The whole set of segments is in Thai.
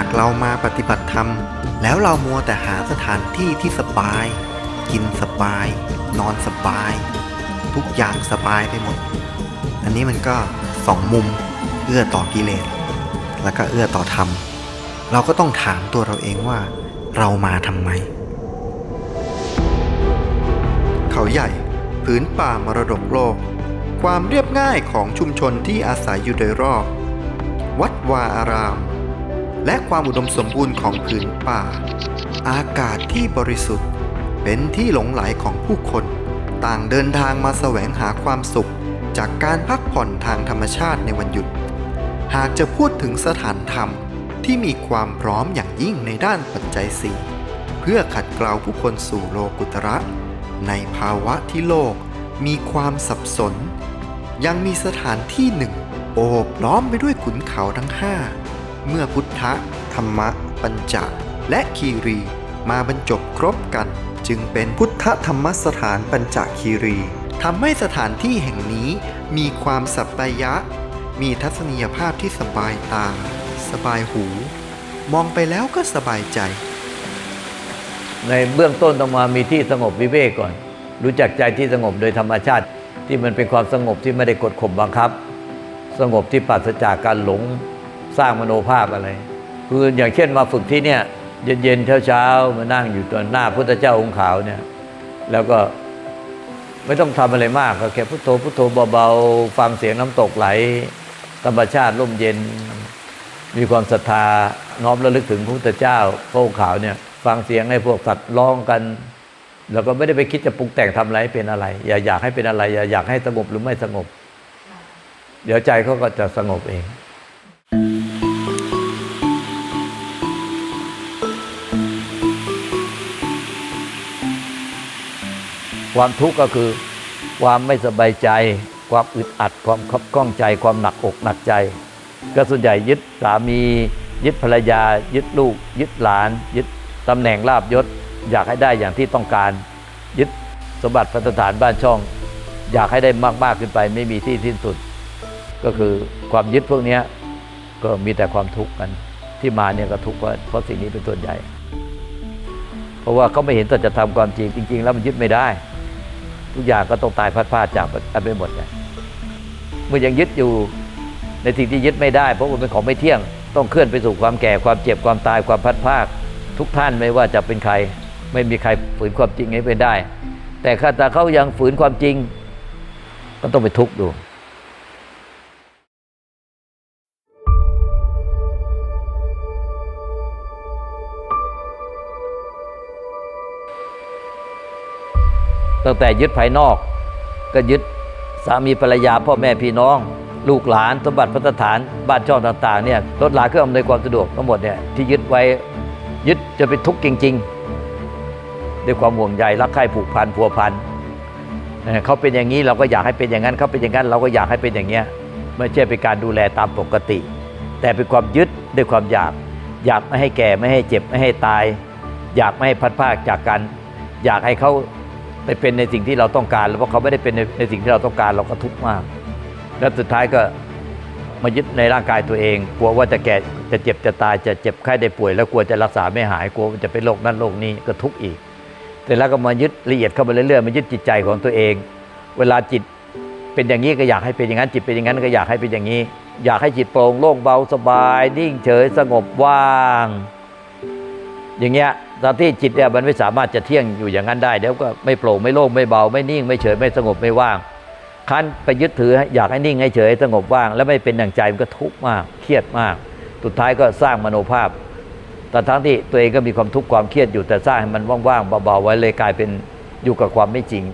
ากเรามาปฏิบัติธรรม แล้วเรามัวแต่หาสถานที่ที่สบาย กินสบาย นอนสบาย ทุกอย่างสบายไปหมด อันนี้มันก็สองมุมเอื้อต่อกิเลสแล้วก็เอื้อต่อธรรม เราก็ต้องถามตัวเราเองว่า เรามาทำไม เขาใหญ่ผืนป่ามรดกโลก ความเรียบง่ายของชุมชนที่อาศัยอยู่โดยรอบ วัดวาอาราม และความอุดมสมบูรณ์ของผืนป่า อากาศที่บริสุทธิ์ เป็นที่หลงไหลของผู้คน ต่างเดินทางมาแสวงหาความสุข จากการพักผ่อนทางธรรมชาติในวันหยุด หากจะพูดถึงสถานธรรมที่มีความพร้อมอย่างยิ่งในด้านปัจจัยสี่เพื่อขัดเกลาผู้คนสู่โลกุตระ ในภาวะที่โลกมีความสับสน ยังมีสถานที่หนึ่ง โอบล้อมไปด้วยขุนเขาทั้งห้า เมื่อพุทธะธรรมะ ปัญจและคีรี มาบรรจบครบกัน จึงเป็นพุทธธรรมสถานปัญจคีรีทำให้สถานที่แห่งนี้มีความสัปปายะ มีทัศนียภาพที่สบายตา สบายหู มองไปแล้วก็สบายใจ ในเบื้องต้นต้องมามีที่สงบวิเวกก่อน รู้จักใจที่สงบโดยธรรมชาติที่มันเป็นความสงบที่ไม่ได้กดข่มบังคับ สงบที่ปราศจากการหลง สร้างมโนภาพอะไร คืออย่างเช่นมาฝึกที่เนี่ยเย็นๆเช้าๆมานั่งอยู่ตัวหน้าพุทธเจ้าองค์ขาวเนี่ยแล้วก็ไม่ต้องทำอะไรมากก็แค่พุทโธพุทโธเบาๆฟังเสียงน้ำตกไหล ธรรมชาติร่มเย็น มีความศรัทธาน้อมระลึกถึงพระพุทธเจ้าพระองค์ขาวเนี่ยฟังเสียงให้พวกสัตว์ร้องกันแล้วก็ไม่ได้ไปคิดจะปรุงแต่งทำอะไรเป็นอะไร อย่าอยากให้เป็นอะไร อย่าอยากให้สงบหรือไม่สงบ เดี๋ยวใจเขาก็จะสงบเอง ความทุกข์ก็คือความไม่สบายใจ ความอึดอัด ความขับข้องใจ ความหนักอกหนักใจ ก็ส่วนใหญ่ยึดสามี ยึดภรรยา ยึดลูก ยึดหลาน ยึดตำแหน่งลาบยศ อยากให้ได้อย่างที่ต้องการ ยึดสมบัติพัฒฐานบ้านช่อง อยากให้ได้มากๆขึ้นไป ไม่มีที่สิ้นสุด ก็คือความยึดพวกนี้ก็มีแต่ความทุกข์กันที่มาเนี่ยก็ทุกข์เพราะสิ่งนี้เป็นส่วนใหญ่ เพราะว่าเขาไม่เห็นตัจธรรมความจริงจริง ๆ แล้วมันยึดไม่ได้ ทุกอย่างก็ต้องตายพัดพลาดจากกันไปหมดเนี่ยเมื่อยังยึดอยู่ในสิ่งที่ยึดไม่ได้ เพราะมันเป็นของไม่เที่ยง ต้องเคลื่อนไปสู่ความแก่ความเจ็บความตายความพัดพลาดทุกท่านไม่ว่าจะเป็นใคร ไม่มีใครฝืนความจริงให้เป็นได้ แต่ถ้าเขายังฝืนความจริง ก็ต้องไปทุกข์ดู ตั้งแต่ยึดภายนอก ก็ยึดสามีภรรยาพ่อแม่พี่น้อง ลูกหลานสมบัติพัฒฐานบ้านช่องต่างๆเนี่ยรถหลาเครื่องอำนวยความสะดวกทั้งหมดเนี่ยที่ยึดไว้ยึดจะเป็นทุกข์จริง ๆ ด้วยความห่วงใยรักใคร่ผูกพันพัวพันเขาเป็นอย่างนี้เราก็อยากให้เป็นอย่างนั้นเขาเป็นอย่างนั้นเราก็อยากให้เป็นอย่างเงี้ยไม่ใช่เป็นการดูแลตามปกติ แต่เป็นความยึดด้วยความอยาก อยากไม่ให้แก่ไม่ให้เจ็บไม่ให้ตาย อยากไม่ให้พัดพรากจากกัน อยากให้เขา ไปเป็นในสิ่งที่เราต้องการแล้วเพราะเขาไม่ได้เป็นในในสิ่งที่เราต้องการเราก็ทุกข์มาก แล้วสุดท้ายก็มายึดในร่างกายตัวเอง กลัวว่าจะแก่จะเจ็บจะตายจะเจ็บไข้ได้ป่วย แล้วกลัวจะรักษาไม่หายกลัวมันจะเป็นโรคนั้นโรคนี้ก็ทุกข์อีกแต่แล้วก็มายึดละเอียดเข้าไปเรื่อยๆมายึดจิตใจของตัวเอง เวลาจิตเป็นอย่างนี้ก็อยากให้เป็นอย่างนั้นจิตเป็นอย่างนั้นก็อยากให้เป็นอย่างนี้ อยากให้จิตโปร่งโล่งเบาสบาย นิ่งเฉยสงบว่าง อย่างเงี้ย ตอนที่จิตเนี่ยมันไม่สามารถจะเที่ยงอยู่อย่างนั้นได้เดี๋ยวก็ไม่โปร่งไม่โล่งไม่เบา ไม่นิ่งไม่เฉยไม่สงบไม่ว่างคันไปยึดถืออยากให้นิ่งให้เฉยสงบว่าง แล้วไม่เป็นอย่างใจมันก็ทุกข์มากเครียดมาก สุดท้ายก็สร้างมโนภาพแต่ทั้งที่ตัวเองก็มีความทุกข์ความเครียดอยู่แต่สร้างให้มันว่างๆเบาๆไว้เลยกลายเป็นอยู่กับความไม่จริง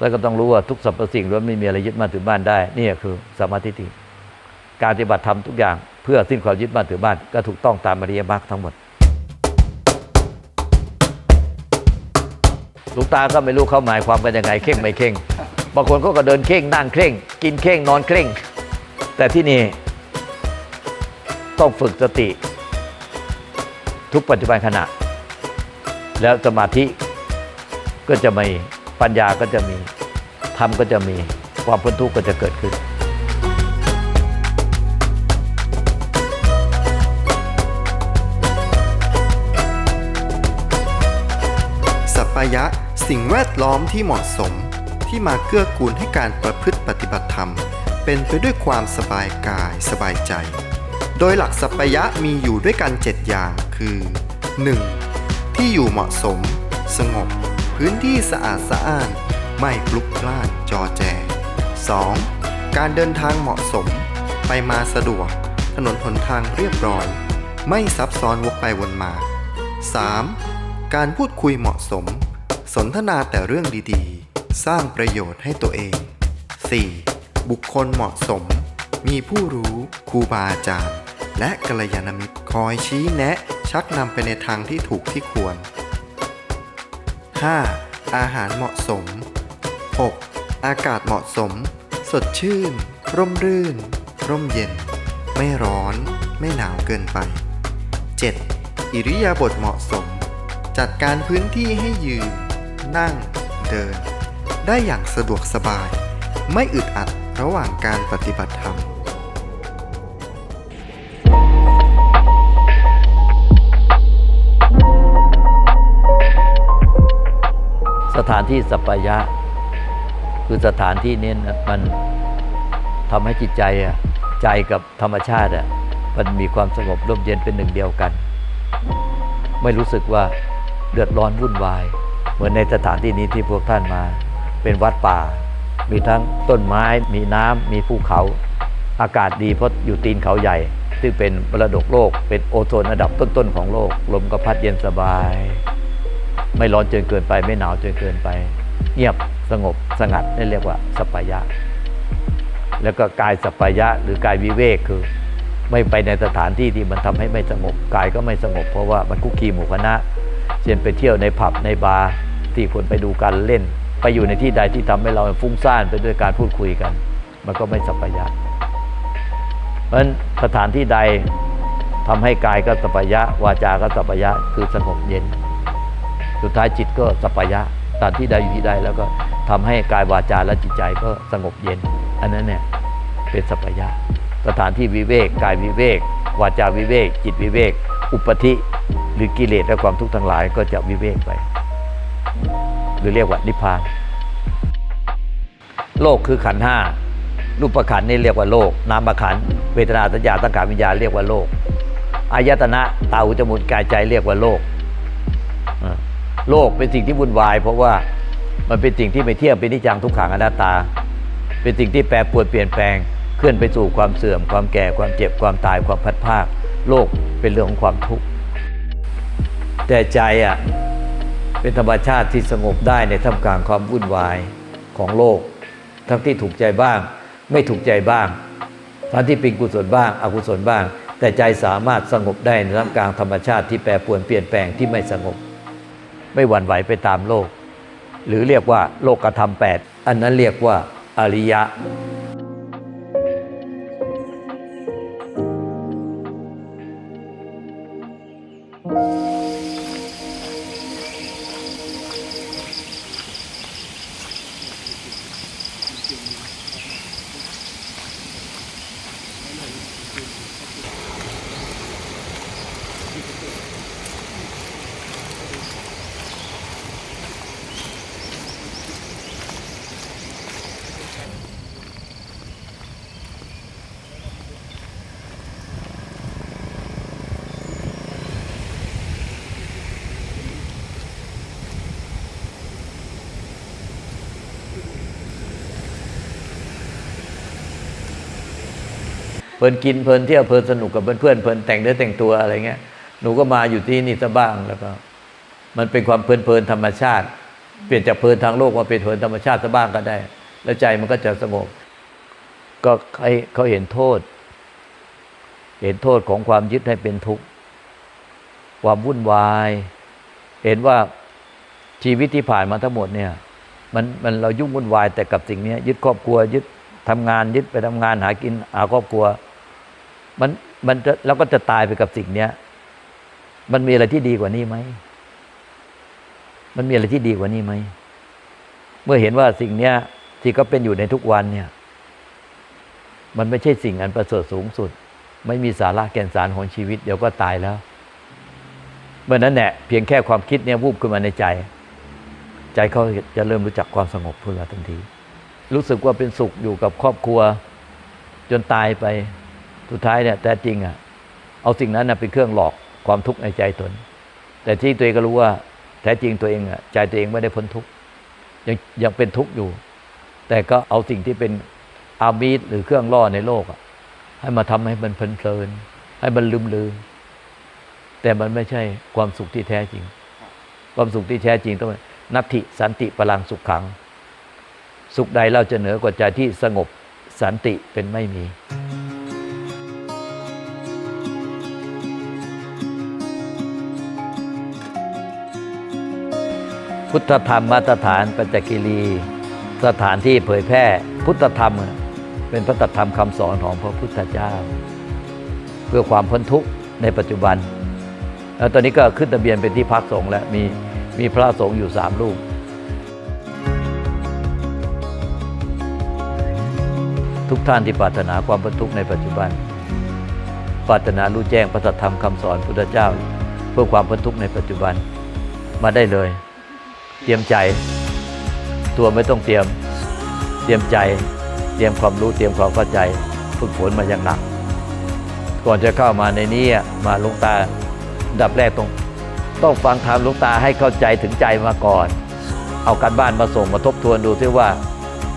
แล้วก็ต้องรู้ว่าทุกสรรพสิ่งล้วนไม่มีอะไรยึดมั่นถือบ้านได้นี่คือสมาธิฏฐิการปฏิบัติธรรมทุกอย่าง เพื่อสิ้นความยึดมั่นถือบ้านก็ถูกต้องตามอริยมรรคทั้งหมดลูกตาก็ไม่รู้เขาหมายความกันยังไงเข่งไม่เข่งบางคนเขาก็เดินเข่งนั่งเข่ง กินเข่งนอนเข่ง แต่ที่นี่ต้องฝึกสติ ทุกปัจจุบันขณะ แล้วสมาธิก็จะไม่ ปัญญาก็จะมีธรรมก็จะมีความพ้นทุกข์ก็จะเกิดขึ้นสัปปายะสิ่งแวดล้อมที่เหมาะสมที่มาเกื้อกูลให้การประพฤติปฏิบัติธรรม เป็นไปด้วยความสบายกายสบายใจ โดยหลักสัปปายะมีอยู่ด้วยกัน 7 อย่างคือ 1. ที่อยู่เหมาะสม สงบ พื้นที่สะอาดสะอ้าน ไม่พลุกพล่านจอแจ 2. การเดินทางเหมาะสม ไปมาสะดวก ถนนหนทางเรียบร้อย ไม่ซับซ้อนวกไปวนมา 3. การพูดคุยเหมาะสม สนทนาแต่เรื่องดีๆ สร้างประโยชน์ให้ตัวเอง 4. บุคคลเหมาะสม มีผู้รู้ครูบาอาจารย์ และกัลยาณมิตรคอยชี้แนะ ชักนำไปในทางที่ถูกที่ควร 5. อาหารเหมาะสม 6. อากาศเหมาะสม สดชื่น ร่มรื่น ร่มเย็น ไม่ร้อน ไม่หนาวเกินไป 7. อิริยาบถเหมาะสม จัดการพื้นที่ให้ยืน นั่ง เดิน ได้อย่างสะดวกสบาย ไม่อึดอัดระหว่างการปฏิบัติธรรม สถานที่สัปายะ คือสถานที่นี้มันทำให้จิตใจอะใจกับธรรมชาติอะมันมีความสงบร่มเย็นเป็นหนึ่งเดียวกัน ไม่รู้สึกว่าเดือดร้อนวุ่นวาย เหมือนในสถานที่นี้ที่พวกท่านมา เป็นวัดป่า มีทั้งต้นไม้ มีน้ำมีภูเขา อากาศดีเพราะอยู่ตีนเขาใหญ่ ซึ่งเป็นมรดกโลก เป็นโอโซนระดับต้นๆของโลก ลมก็พัดเย็นสบาย ไม่ร้อนจนเกินไป ไม่หนาวจนเกินไป เงียบสงบสงัดนี่เรียกว่าสัปายะ แล้วก็กายสัปายะหรือกายวิเวกคือ ไม่ไปในสถานที่ที่มันทำให้ไม่สงบกายก็ไม่สงบ เพราะว่ามันคุกคีหมู่คณะเช่นไปเที่ยวในผับในบาร์ที่คนไปดูการเล่น ไปอยู่ในที่ใดที่ทำให้เราฟุ้งซ่านไปด้วยการพูดคุยกัน มันก็ไม่สัปายะเพราะฉะนั้นสถานที่ใดทำให้กายก็สัปายะ วาจาก็สัปปายะคือสงบเย็น สุดท้ายจิตก็สัปปายะสถานที่ใดอยู่ที่ใดแล้วก็ทำให้กายวาจาและจิตใจก็สงบเย็น อันนั้นเนี่ยเป็นสัปปายะ สถานที่วิเวกกายวิเวก วาจาวิเวก จิตวิเวก อุปธิหรือกิเลสและความทุกข์ทั้งหลายก็จะวิเวกไป หรือเรียกว่านิพพาน โลกคือขันห้ารูปขันนี่เรียกว่าโลก นามขันเวทนาสัญญาตังการวิญญาเรียกว่าโลกอายตนะตาหูจมูกกายใจเรียกว่าโลกอ่า โลกเป็นสิ่งที่วุ่นวาย เพราะว่ามันเป็นสิ่งที่ไม่เที่ยงเป็นนิจังทุกขังอนัตตา เป็นสิ่งที่แปรปรวนเปลี่ยนแปลงเคลื่อนไปสู่ความเสื่อม ความแก่ความเจ็บความตายความพัดภาค โลกเป็นเรื่องของความทุกข์แต่ใจอะเป็นธรรมชาติที่สงบได้ในท่ามกลางความวุ่นวายของโลก ทั้งที่ถูกใจบ้าง ไม่ถูกใจบ้างทั้งที่เป็นกุศลบ้าง อกุศลบ้าง แต่ใจสามารถสงบได้ในท่ามกลางธรรมชาติที่แปรปรวนเปลี่ยนแปลงที่ไม่สงบ ไม่หวั่นไหวไปตามโลก หรือเรียกว่าโลกธรรมแปดอันนั้นเรียกว่าอริยะ เพลินกินเพลินเที่ยวเพลินสนุกกับเพื่อนเพลินแต่งเนื้อแต่งตัวอะไรเงี้ยหนูก็มาอยู่ที่นี่ซะบ้างแล้วก็ มันเป็นความเพลินเพลินธรรมชาติ เปลี่ยนจากเพลินทางโลกมาเป็นเพลินธรรมชาติซะบ้างก็ได้ แล้วใจมันก็จะสงบก็ให้เขาเห็นโทษ เห็นโทษของความยึดให้เป็นทุกข์ความวุ่นวาย เห็นว่าชีวิตที่ผ่านมาทั้งหมดเนี่ย มันมันเรายุ่งวุ่นวายแต่กับสิ่งนี้ยึดครอบครัวยึดทำงานยึดไปทำงานหากินหาครอบครัว มันมันจะเราก็จะตายไปกับสิ่งเนี้ย มันมีอะไรที่ดีกว่านี้ไหม มันมีอะไรที่ดีกว่านี้ไหม เมื่อเห็นว่าสิ่งเนี้ย ที่เขาเป็นอยู่ในทุกวันเนี่ย มันไม่ใช่สิ่งอันประเสริฐสูงสุด ไม่มีสาระแก่นสารของชีวิต เดี๋ยวก็ตายแล้วเมื่อนั้นแหละเพียงแค่ความคิดเนี่ยวูบขึ้นมาในใจ ใจเขาจะเริ่มรู้จักความสงบขึ้นมาทันที รู้สึกว่าเป็นสุขอยู่กับครอบครัว จนตายไป สุดท้ายเนี่ยแต่จริงอะเอาสิ่งนั้นนะเป็นเครื่องหลอกความทุกข์ในใจตน แต่ที่ตัวเองก็รู้ว่าแท้จริงตัวเองอะใจตัวเองไม่ได้พ้นทุกข์ยังยังเป็นทุกข์อยู่ แต่ก็เอาสิ่งที่เป็นอามีดหรือเครื่องล่อในโลกอะให้มาทำให้มันเพลินเพลินให้มันลืมลืมแต่มันไม่ใช่ความสุขที่แท้จริง ความสุขที่แท้จริงต้องนนัตถิสันติพลังสุขขัง สุขใดเราจะเหนือกว่าใจที่สงบสันติเป็นไม่มี พุทธธรรมมาตรฐานปัญจกิรี สถานที่เผยแพร่พุทธธรรม เป็นพระตธรรมคำสอนของพระพุทธเจ้า เพื่อความพ้นทุกข์ในปัจจุบันแล้วตอนนี้ก็ขึ้นทะเบียนเป็นที่พักสงฆ์แล้วมีมีพระสงฆ์อยู่สามรูป ทุกท่านที่ปรารถนาความพ้นทุกข์ในปัจจุบัน ปรารถนารู้แจ้งพระธรรมคำสอนพุทธเจ้า เพื่อความพ้นทุกข์ในปัจจุบันมาได้เลย เตรียมใจ ตัวไม่ต้องเตรียม เตรียมใจ เตรียมความรู้เตรียมความเข้าใจ ฝึกฝนมาอย่างหนัก ก่อนจะเข้ามาในนี้มาลงตาดับแรกต้องต้องฟังธรรมลงตาให้เข้าใจถึงใจมาก่อน เอาการบ้านมาส่งมาทบทวนดูซิว่า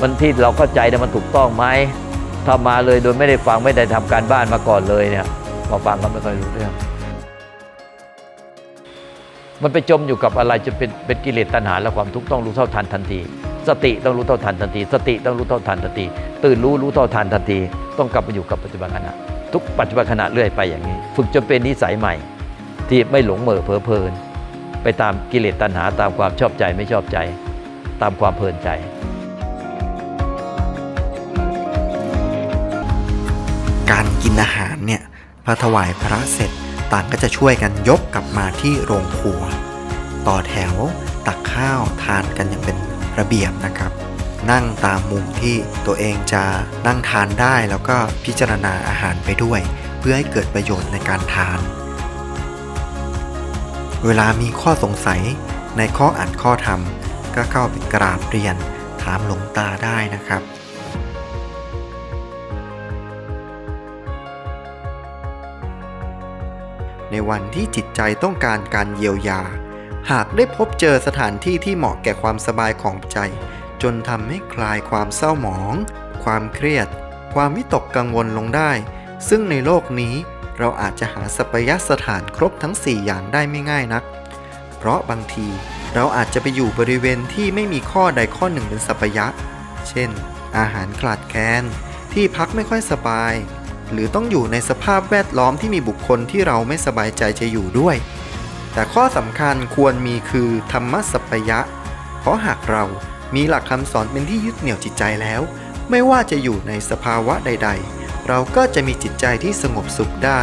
มันที่เราเข้าใจเนี่ยมันถูกต้องไหมถ้ามาเลยโดยไม่ได้ฟังไม่ได้ทำการบ้านมาก่อนเลยเนี่ยพอฟังก็ไม่ค่อยรู้เรื่อง มันไปจมอยู่กับอะไรจะเป็นเป็นกิเลสตัณหาและความทุกข์ต้องรู้เท่าทันทันที สติต้องรู้เท่าทันทันที สติต้องรู้เท่าทันทันที ตื่นรู้รู้เท่าทันทันที ต้องกลับมาอยู่กับปัจจุบันขณะ ทุกปัจจุบันขณะเรื่อยไปอย่างนี้ ฝึกจนเป็นนิสัยใหม่ ที่ไม่หลงเหม่อเพ้อเพลิน ไปตามกิเลสตัณหาตามความชอบใจไม่ชอบใจ ตามความเพลินใจการกินอาหารเนี่ยพอถวายพระเสร็จ ต่างก็จะช่วยกันยกกลับมาที่โรงครัว ต่อแถวตักข้าวทานกันอย่างเป็นระเบียบนะครับ นั่งตามมุมที่ตัวเองจะนั่งทานได้แล้วก็พิจารณาอาหารไปด้วย เพื่อให้เกิดประโยชน์ในการทาน เวลามีข้อสงสัยในข้ออัดข้อธรรม ก็เข้าไปกราบเรียนถามหลวงตาได้นะครับ ในวันที่จิตใจต้องการการเยียวยา หากได้พบเจอสถานที่ที่เหมาะแก่ความสบายของใจ จนทำให้คลายความเศร้าหมอง ความเครียด ความวิตกกังวลลงได้ ซึ่งในโลกนี้เราอาจจะหาสัปยสถานครบทั้ง 4 อย่างได้ไม่ง่ายนัก เพราะบางทีเราอาจจะไปอยู่บริเวณที่ไม่มีข้อใดข้อหนึ่งเป็นสัปยะ เช่น อาหารขาดแคลนที่พักไม่ค่อยสบาย หรือต้องอยู่ในสภาพแวดล้อมที่มีบุคคลที่เราไม่สบายใจจะอยู่ด้วย แต่ข้อสำคัญควรมีคือธรรมสัพยะ เพราะหากเรามีหลักคำสอนเป็นที่ยึดเหนี่ยวจิตใจแล้ว ไม่ว่าจะอยู่ในสภาวะใด ๆ เราก็จะมีจิตใจที่สงบสุขได้